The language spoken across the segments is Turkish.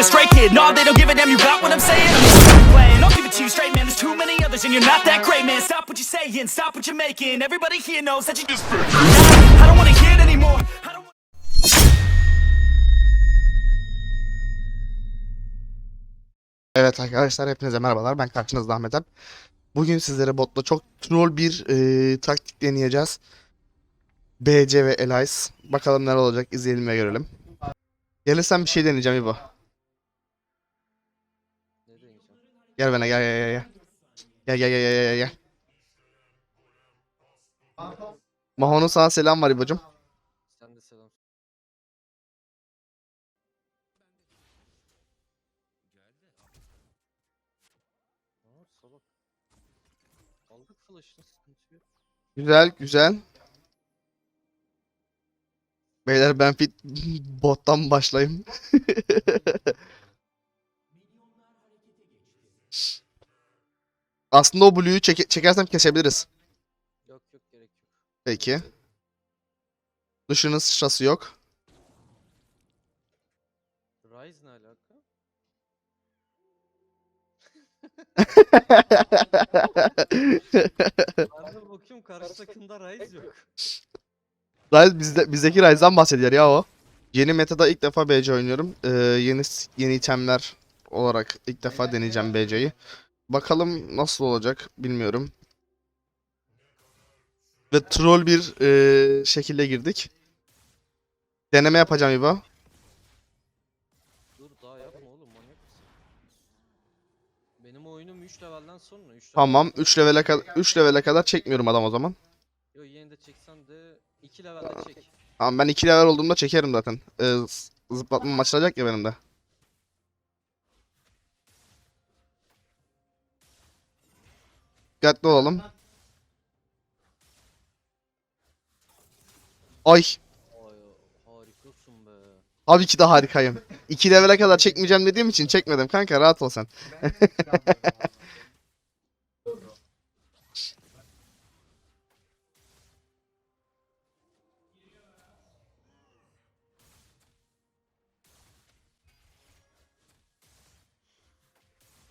a stray kid. Nah, they don't give a damn, you got what I'm saying? I'm playing, I'll give it to you straight, man. There's too many others, and you're not that great, man. Stop what you're saying, stop what you're making. Everybody here knows that you just. I don't wanna hear it anymore. I don't Evet arkadaşlar hepinize merhabalar. Ben karşınızda Ahmet Alp. Bugün sizlere botla çok troll bir e, taktik deneyeceğiz. BC ve Elias. Bakalım neler olacak izleyelim ve görelim. Gelirsen bir şey deneyeceğim İbo. Gel bana gel gel gel gel. Gel gel gel gel gel. Mahon'un sana selam var İbo'cum. Sen de selam. Aa, salak. Aldık flash'ını sıkıntı yok. Güzel güzel. Beyler ben fit bottan başlayayım. Aslında o Blue'yu çeke- çekersem kesebiliriz. Yok yok gerek yok. Peki. Dışının sıçrası yok. Rise ne alaka? Ben de bakıyorum karşı takımda Rise yok. Ryze bizde, bizdeki Ryze'dan bahsediyor ya o. Yeni metada ilk defa BC oynuyorum. Ee, yeni yeni itemler olarak ilk defa deneyeceğim BC'yi. Bakalım nasıl olacak bilmiyorum. Ve troll bir ee, şekilde girdik. Deneme yapacağım İbo. Dur daha yapma oğlum manyak mısın? Benim oyunum 3 levelden sonra 3 Tamam 3 levele kadar 3 levele kadar çekmiyorum adam o zaman. Yo yeni de çeksen de 2 levelde çek. Tamam ben 2 level olduğumda çekerim zaten. Ee, z- zıplatmam açılacak ya benim de. Dikkatli olalım. Ay, harikasın be. abi ki de harikayım. 2 levele kadar çekmeyeceğim dediğim için çekmedim kanka rahat ol sen.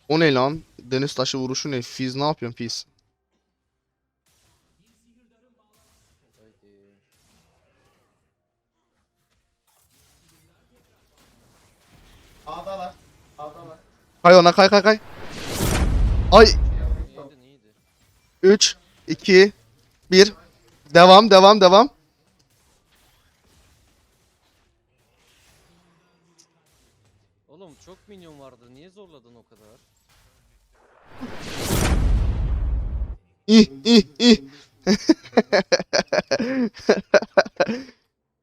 O ne lan? Deniz taşı vuruşu ne? Fiz ne yapıyorsun Fiz? Haydi. Kay ona kay kay kay. Ay İyiydi iyiydi. 3 2 1 Devam devam devam. Oğlum çok minyon vardı. Niye zorladın o kadar? İh ih ih.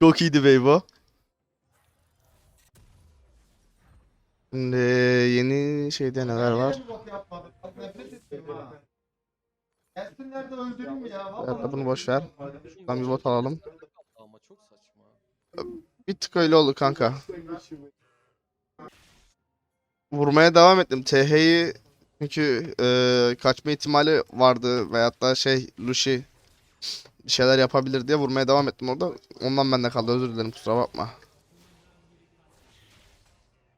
Çok iyiydi Beybo. Şimdi yeni şeyde neler var? Gelsinler de öldürün mü ya? Vallahi. bunu boş ver. Şuradan bir bot alalım. Ama çok saçma. Bir tık öyle oldu kanka. Vurmaya devam ettim. TH'yi çünkü e, kaçma ihtimali vardı veyahut da şey Lushi bir şeyler yapabilir diye vurmaya devam ettim orada. Ondan bende kaldı özür dilerim kusura bakma.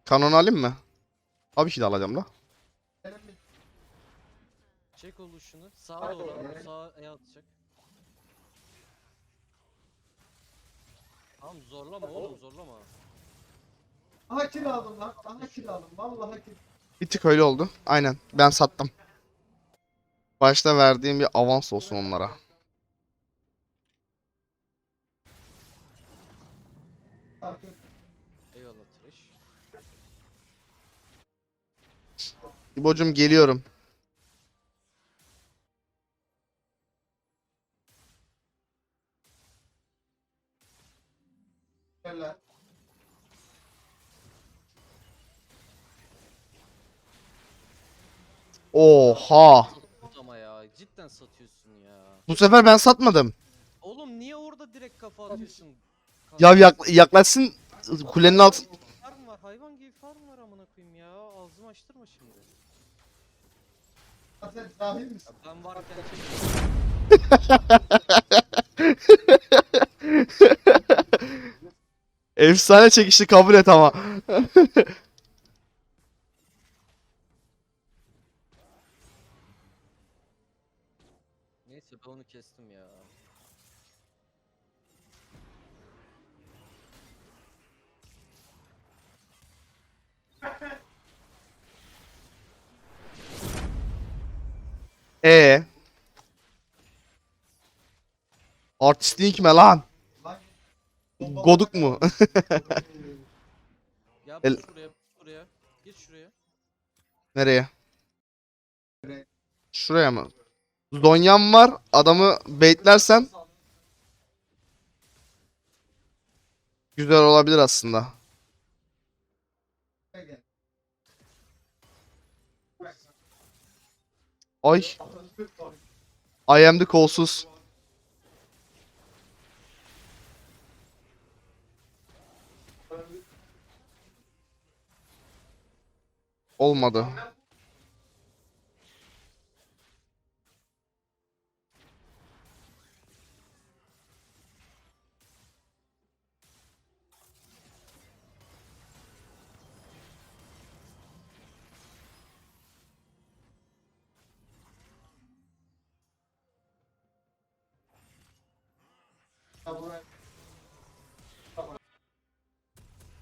Kanon alayım mı? Tabii ki de alacağım da. Çek oluşunu. Sağa doğru. Sağa E atacak. Tamam zorlama oğlum zorlama. Aha kill aldım lan. Aha kill aldım. Vallahi kill. Bir tık öyle oldu. Aynen ben sattım. Başta verdiğim bir avans olsun onlara. İbocum geliyorum. Oha. Ama ya cidden satıyorsun ya. Bu sefer ben satmadım. Oğlum niye orada direkt kafa atıyorsun? Ya yak- yaklaşsın kulenin altı. Farm var hayvan gibi farm var amına koyayım ya. Ağzımı açtırma şimdi. Sen cahil misin? Ya ben varken. Efsane çekişti kabul et ama. kestim ya. E Artistliğin kime lan? Goduk mu? Ya El- pus buraya. Gir şuraya. Nereye? Şuraya mı? Zonyam var. Adamı baitlersen güzel olabilir aslında. Ay. I am the kolsuz. Olmadı.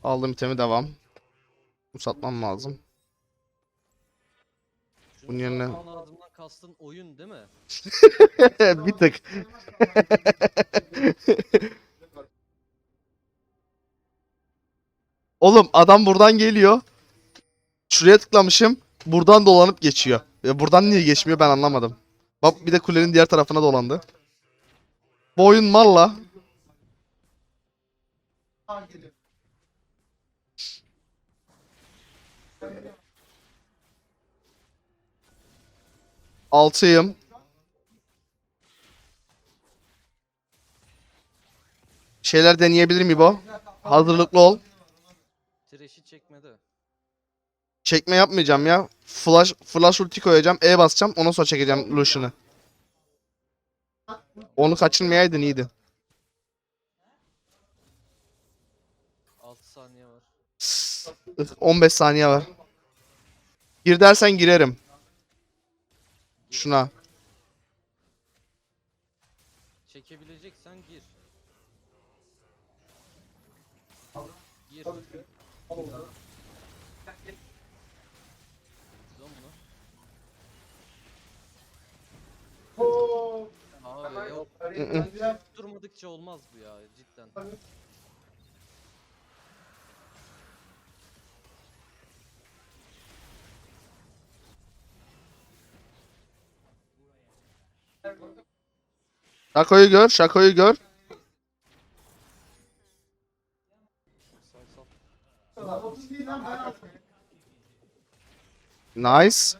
Aldım itemi devam. Bu satmam lazım. Şunu Bunun yerine- satman lazımdan kastın oyun değil mi? bir tık. Oğlum adam buradan geliyor. Şuraya tıklamışım. Buradan dolanıp geçiyor. Ya buradan niye geçmiyor ben anlamadım. Bak bir de kulenin diğer tarafına dolandı. Bu oyun malla. Altıyım. Şeyler deneyebilir mi bu? Hazırlıklı ol. Trash'i çekmedi. Çekme yapmayacağım ya. Flash flash ulti koyacağım. E basacağım. Ondan sonra çekeceğim Lucian'ı. Onu kaçırmayaydın iyiydi. 6 saniye var. Ih, 15 saniye var. Gir dersen girerim. Şuna. Çekebileceksen gir. Gir. Bunu. Abi yok. Durmadıkça olmaz bu ya cidden. Şakoyu gör. Şakoyu gör. Nice.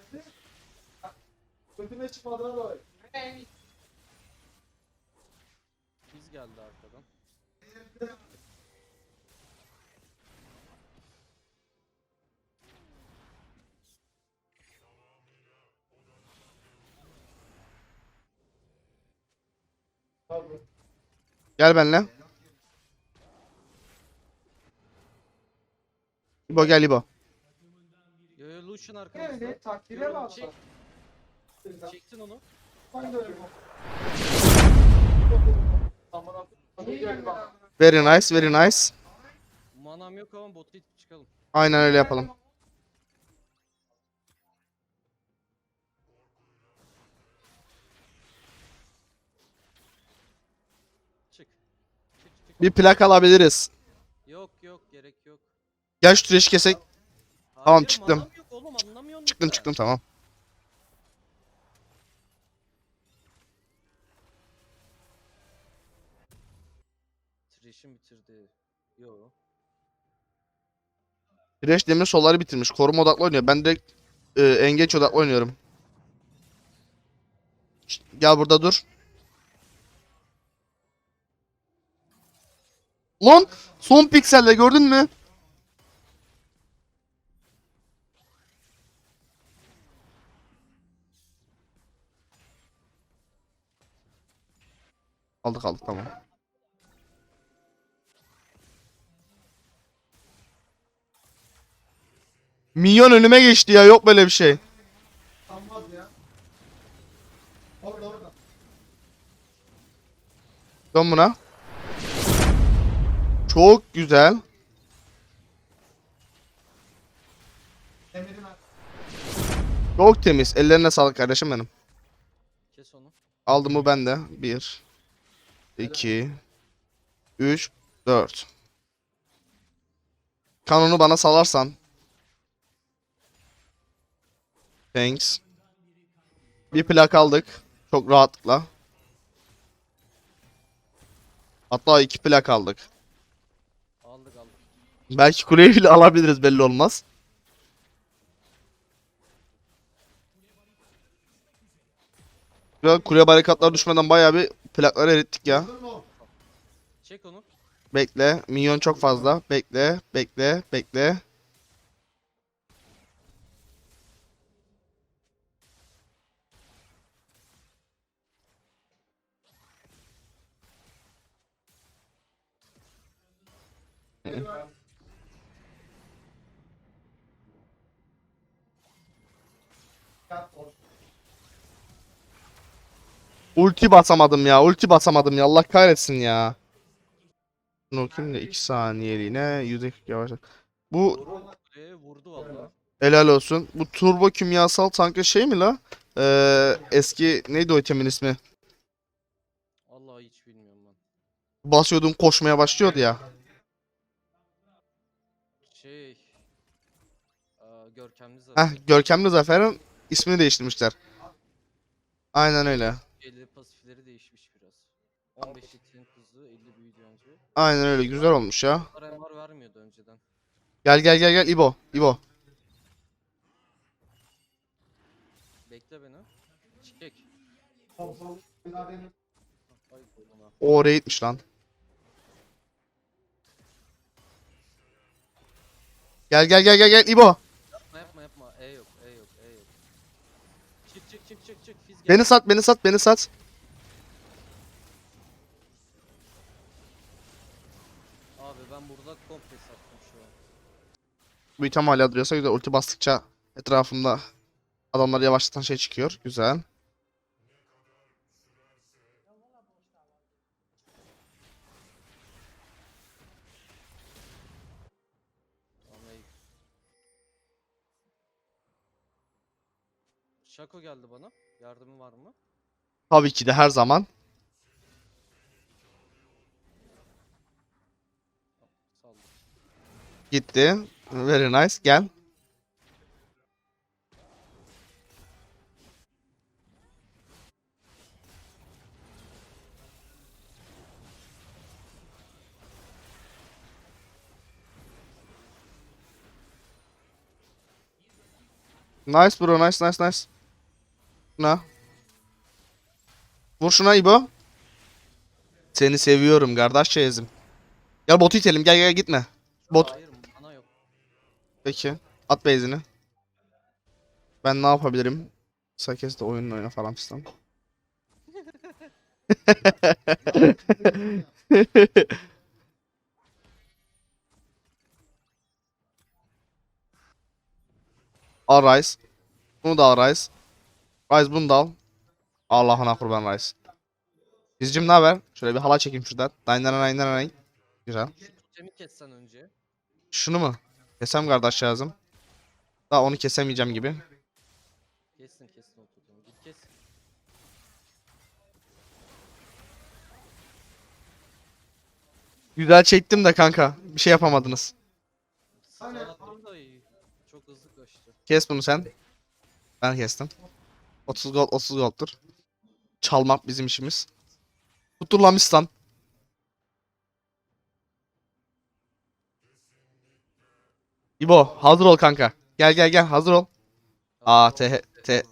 Gel benimle. İbo gel İbo. Yo yo Lucian arkamızda. Evet, takdire bağlı. Çek. Çektin onu. Öyle bak? Amına koyayım. Very nice, very nice. Manam yok ama botu çıkalım. Aynen öyle yapalım. Bir plak alabiliriz. Yok yok gerek yok. Gel şu trash kesek. Tamam, Hayır, çıktım. manam yok oğlum anlamıyorsun Çıktım çıktım tamam. Trash'im bitirdi. Yo. Trash demir solları bitirmiş. Koruma odaklı oynuyor. Ben direkt e, engage odaklı oynuyorum. Şşt, Gel burada dur. Lan son pikselle gördün mü? Aldık aldık tamam. Minyon önüme geçti ya yok böyle bir şey. Dön buna. Çok güzel. Çok temiz. Ellerine sağlık kardeşim benim. Kes onu. Aldım mı ben de. 1 2 3 4 Kanonu bana salarsan. Thanks. Bir plak aldık. Çok rahatlıkla. Hatta iki plak aldık. Belki kuleyi bile alabiliriz belli olmaz. Ya kule barikatlar düşmeden bayağı bir plakları erittik ya. Çek onu. Bekle. Minyon çok fazla. Bekle. Bekle. Bekle. Ulti basamadım ya. Ulti basamadım ya. Allah kahretsin ya. Şunu okuyayım da 2 saniyeliğine yüzde yavaş. Bu helal olsun. Bu turbo kimyasal tankı şey mi la? Ee, eski neydi o itemin ismi? Vallahi hiç bilmiyorum ben. Basıyordun koşmaya başlıyordu ya. Şey... Aa, görkemli zaten. Heh, Görkemli Zafer'in ismini değiştirmişler. Aynen öyle. Eli pasifleri değişmiş biraz. 15 itiğin hızı 50 büyüdü önce. Aynen öyle. Güzel olmuş ya. RMR vermiyordu önceden. Gel gel gel gel İbo. İbo. Bekle beni. Çek. O oraya gitmiş lan. Gel gel gel gel gel İbo. Yapma yapma yapma. E yok E yok E yok. Çık çık çık çık çık. Fiz gel. Beni sat beni sat beni sat. Abi ben burada komple sattım şu an. Bu item hala duruyorsa güzel. Ulti bastıkça etrafımda adamları yavaşlatan şey çıkıyor. Güzel. Şako geldi bana. Yardımı var mı? Tabii ki de her zaman. Gitti. Very nice. Gel. Nice bro, nice nice nice. Şuna. Vur şuna İbo. Seni seviyorum kardeş çeyizim. Gel botu itelim gel gel gitme. Bot. Hayır bana yok. Peki. At base'ini. Ben ne yapabilirim? Sakes de oyunun oyna falan fistan. al Rice. Bunu da al Rice bunu da al. Allah'ına kurban Rice. Bizcim ne haber? Şöyle bir hala çekeyim şuradan. Daynanan Güzel. Temi kessen önce. Şunu mu? Kesem kardeş lazım. Daha onu kesemeyeceğim gibi. Kessin kessin oturdum. Git kes. Güzel çektim de kanka. Bir şey yapamadınız. Sağlattım da iyi. Çok hızlı kaçtı. Kes bunu sen. Ben kestim. 30 gold 30 gold'tur. Çalmak bizim işimiz. Tuttur lan Mistan. İbo hazır ol kanka. Gel gel gel hazır ol. Aa T T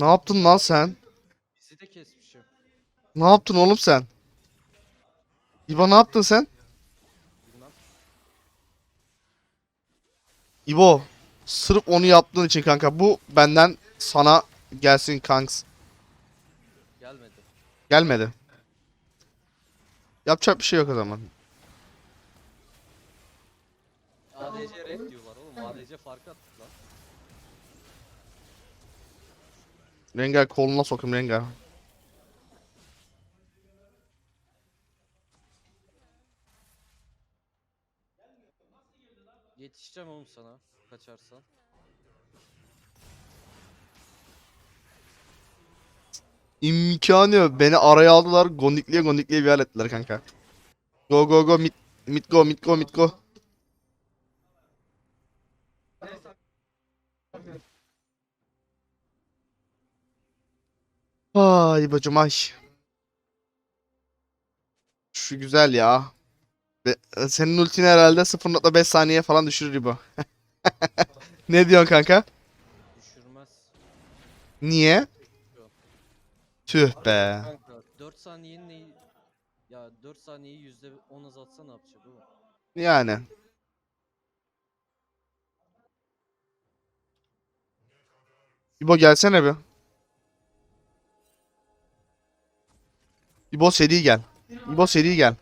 Ne yaptın lan sen? Bizi de kesmişim. Ne yaptın oğlum sen? İbo ne yaptın sen? Bilmem. İbo sırf onu yaptığın için kanka bu benden sana gelsin kanks. Gelmedi. Gelmedi. Yapacak bir şey yok o zaman. ADC red diyorlar oğlum. ADC fark attık Rengar koluna sokayım Rengar. Yetişeceğim oğlum sana. Kaçarsan. İmkanı yok. Beni araya aldılar. Gondikliye gondikliye bir hal ettiler kanka. Go go go mid, mid go mid go mid go. Ay bacım ay. Şu güzel ya. E, Senin ultini herhalde 0.5 saniye falan düşürür bu. Ne diyorsun kanka? Düşürmez. Niye? Tüh be. Kanka 4 saniyenin neyi... Ya 4 saniyeyi yüzde 10 azaltsa ne yapacak oğlum? Yani. İbo gelsene bir. İbo seri gel. İbo seri gel.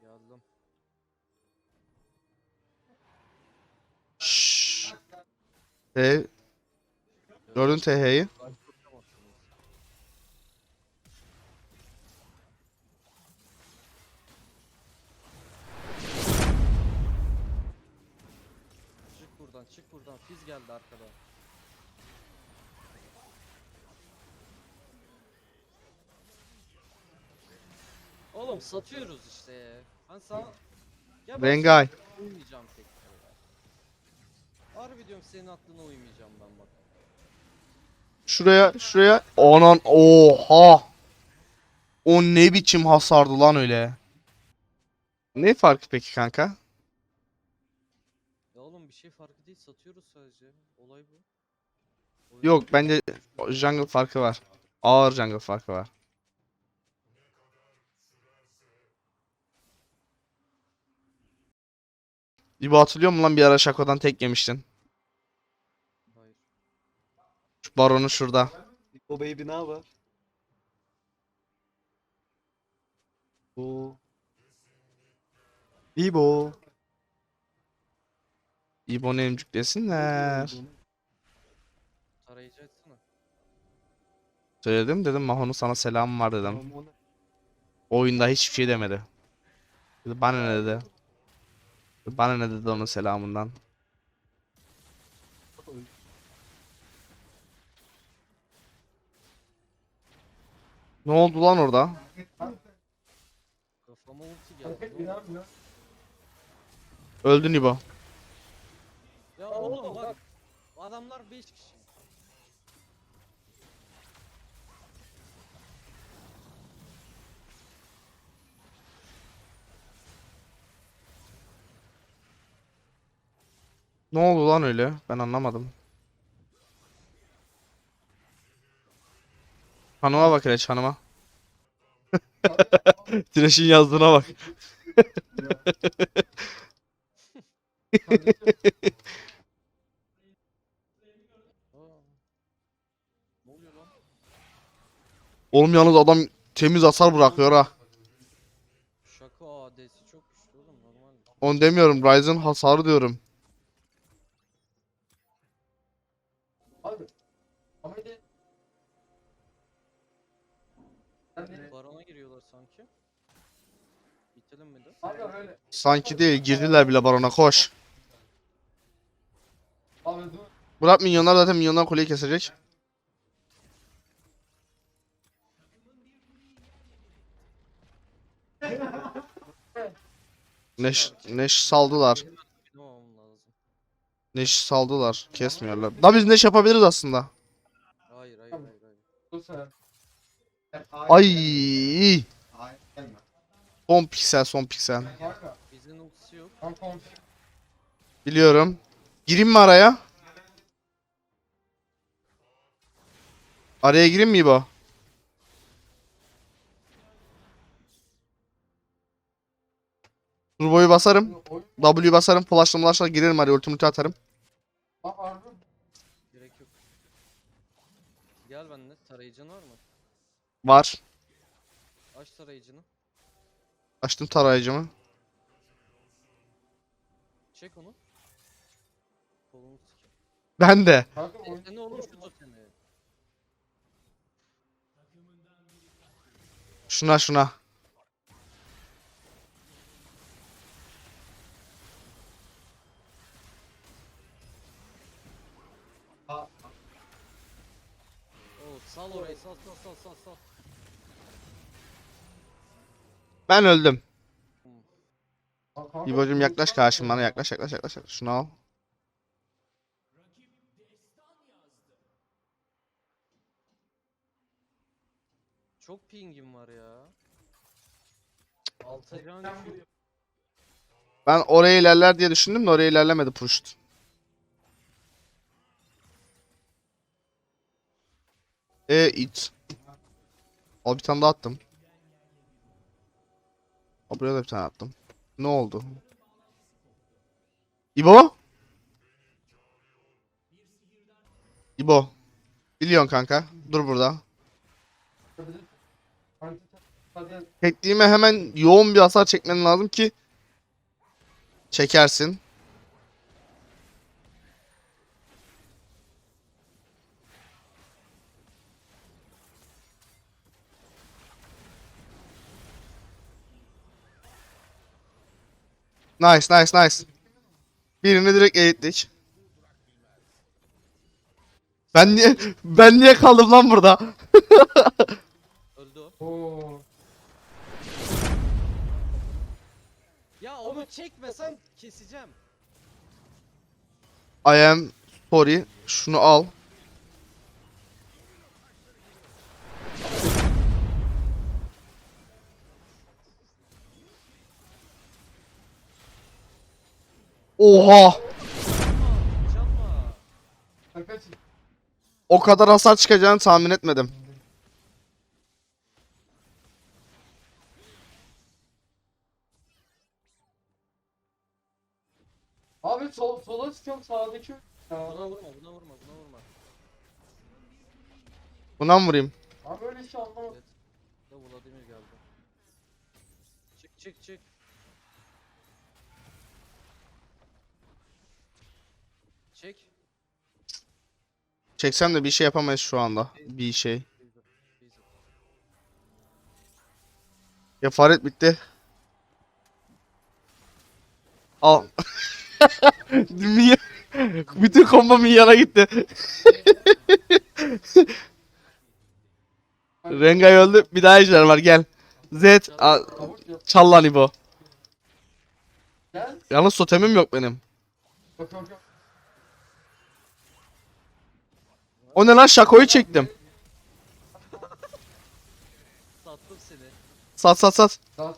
Geldim. Şşş. T Gördün TH'yi. Oğlum satıyoruz işte. Ben sana... Ya ben Rengay. uymayacağım tek kere. Harbi diyorum senin aklına uymayacağım ben bak. Şuraya, şuraya. Anan oha. O ne biçim hasardı lan öyle. Ne farkı peki kanka? Ya oğlum bir şey farkı değil satıyoruz sadece. Olay bu. Oyun Yok bence jungle farkı var. Ağır jungle farkı var. İbo hatırlıyor musun lan bir ara Şako'dan tek yemiştin. Hayır. Şu baronu şurada. O baby ne haber? Bu. İbo. İbo'nu emcüklesinler. Tarayıcı açsana. Söyledim dedim Mahon'un sana selamı var dedim. Oyunda hiçbir şey demedi. Dedi, Bana ne dedi? Bana ne dedi onun selamından? Ne oldu lan orada? Kafama ulti geldi. Öldün İbo. Ya oğlum bak. Adamlar 5 kişi. Ne oldu lan öyle? Ben anlamadım. Hanıma bak Reç hanıma. Thresh'in yazdığına bak. Aa. Ne oluyor lan? Oğlum yalnız adam temiz hasar bırakıyor ha. Şaka AD'si çok güçlü oğlum normal. Onu demiyorum. Ryzen hasarı diyorum. Sanki değil. Girdiler bile barona. Koş. Bırak minyonlar zaten minyonlar kuleyi kesecek. Neş, Neş saldılar. Neş saldılar. Kesmiyorlar. Da biz Neş yapabiliriz aslında. Hayır hayır hayır hayır. Ay. Son piksel son piksel. Bizin ultisi yok. Biliyorum. Gireyim mi araya? Araya gireyim mi İbo? Turbo'yu basarım. W basarım. Flash'la flash'la girerim araya. Ultimate atarım. Gerek yok. Gel benimle. Tarayıcın var mı? Var. Aç tarayıcını. Açtım tarayıcımı. Çek onu. Kolunu. Ben de. Kanka oyun oğlum şu totemi. Şuna şuna. Oo sal orayı sal sal sal sal sal. Ben öldüm. İbo'cum yaklaş karşıma bana yaklaş yaklaş yaklaş. yaklaş. Şunu al. Çok pingim var ya. Altı can. Ben oraya ilerler diye düşündüm de oraya ilerlemedi pushed. E it. Al bir tane daha attım. Buraya da bir tane attım. Ne oldu? İbo? İbo. Biliyorsun kanka. Dur burada. Tekliğime hemen yoğun bir hasar çekmen lazım ki çekersin. Nice nice nice. Birini direkt eğittik. Ben niye ben niye kaldım lan burada? Öldü o. Oo. Ya onu çekmesen keseceğim. I am sorry. Şunu al. Oha! O kadar hasar çıkacağını tahmin etmedim. Abi sol sola çıkıyorum sağdaki. Buna vurma buna vurma buna vurma. Buna mı vurayım? abi öyle şey anlamadım. Evet. Vladimir geldi. Çık çık çık. Çek. Çeksem de bir şey yapamayız şu anda. Bir şey. Beyza. Kefaret bitti. Al. Bütün combo minyona gitti. Rengay öldü. Bir daha ejder var gel. Z. Çal lan İbo. Yalnız totemim yok benim. Bak bak bak. O ne lan şakoyu çektim. Sattım seni. Sat sat sat. Daha.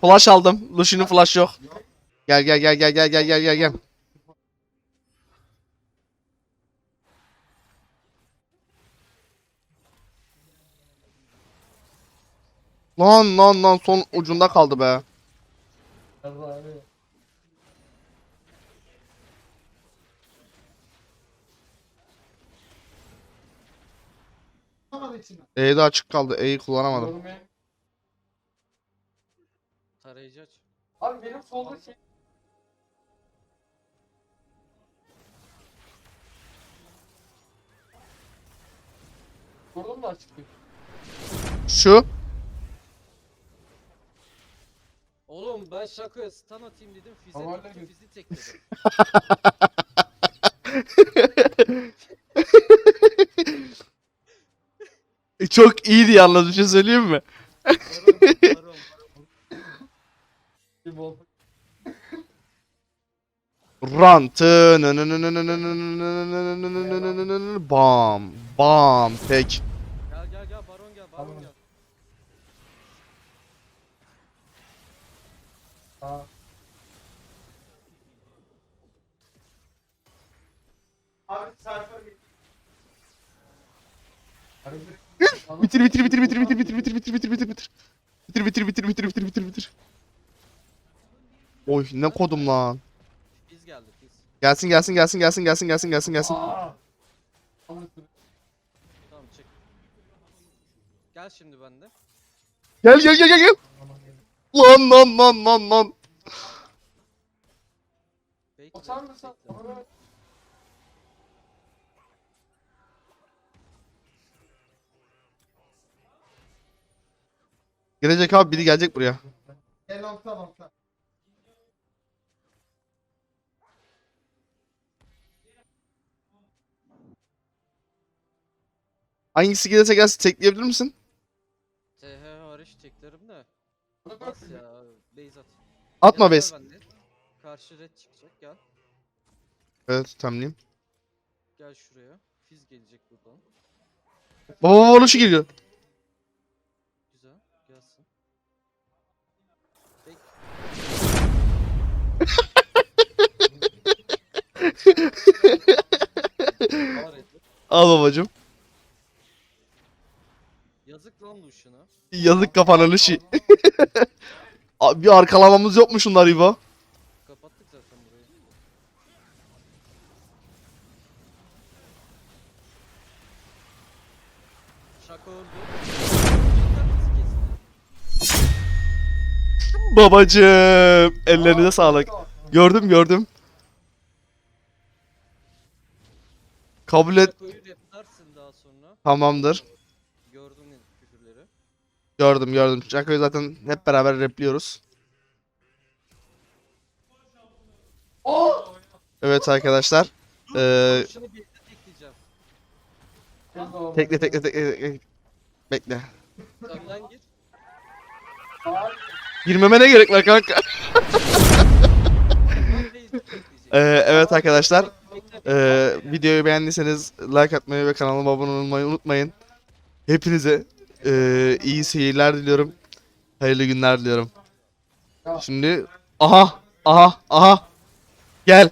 Flash aldım. Lucian'ın flash yok. Gel gel gel gel gel gel gel gel gel. Lan lan lan son ucunda kaldı be. Abi. E'de açık kaldı. E'yi kullanamadım. Tarayıcı aç. Abi benim solda şey. Vurdum da açık değil. Şu. Oğlum ben şakaya stun atayım dedim. Fize Tamam, fizi tekledim. E, Çok iyiydi yalnız bir şey söyleyeyim mi? Run. Bam. Bam. Tek. Gel gel gel baron gel baron Tamam. gel. Aa. Abi sayfa Bitir bitir bitir bitir bitir bitir bitir bitir bitir bitir bitir. Bitir bitir bitir bitir bitir bitir bitir. Oy ne kodum lan. Biz geldik biz. Gelsin gelsin gelsin gelsin gelsin gelsin gelsin gelsin. Tamam çek. Gel şimdi bende. Gel gel gel gel gel. Lan lan lan lan lan. Bekle. Mısın? bekle. Gelecek abi biri gelecek buraya. Gel nokta nokta. Hangisi gelirse gelsin tekleyebilir misin? TH hariç teklerim de. Bas ya. Base at. Atma Gel, bende. Karşı red çıkacak gel. Evet tamamlayayım. Gel şuraya. Fiz gelecek buradan. Baba baba baba şu geliyor. Al babacım. Yazık lan Lucian'a. Yazık kafana Lushi. Abi bir arkalamamız yok mu şunlar İbo? Babacım. Ellerinize sağlık. Gördüm gördüm. Kabul et. Tamamdır. Gördün küfürleri. Gördüm gördüm. Chaco'yu zaten hep beraber repliyoruz. Evet arkadaşlar. Ee, tekle tekle tekle tekle. Bekle. Gir. Girmeme ne gerek var kanka? Ee, evet arkadaşlar. Ee, videoyu beğendiyseniz like atmayı ve kanalıma abone olmayı unutmayın. Hepinize ee, iyi seyirler diliyorum. Hayırlı günler diliyorum. Şimdi aha aha aha gel.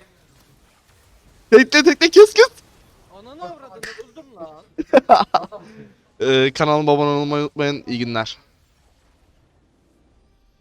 Tekle tekle kes kes. Ananı avradını buldum lan. Ee, kanalıma abone olmayı unutmayın. İyi günler.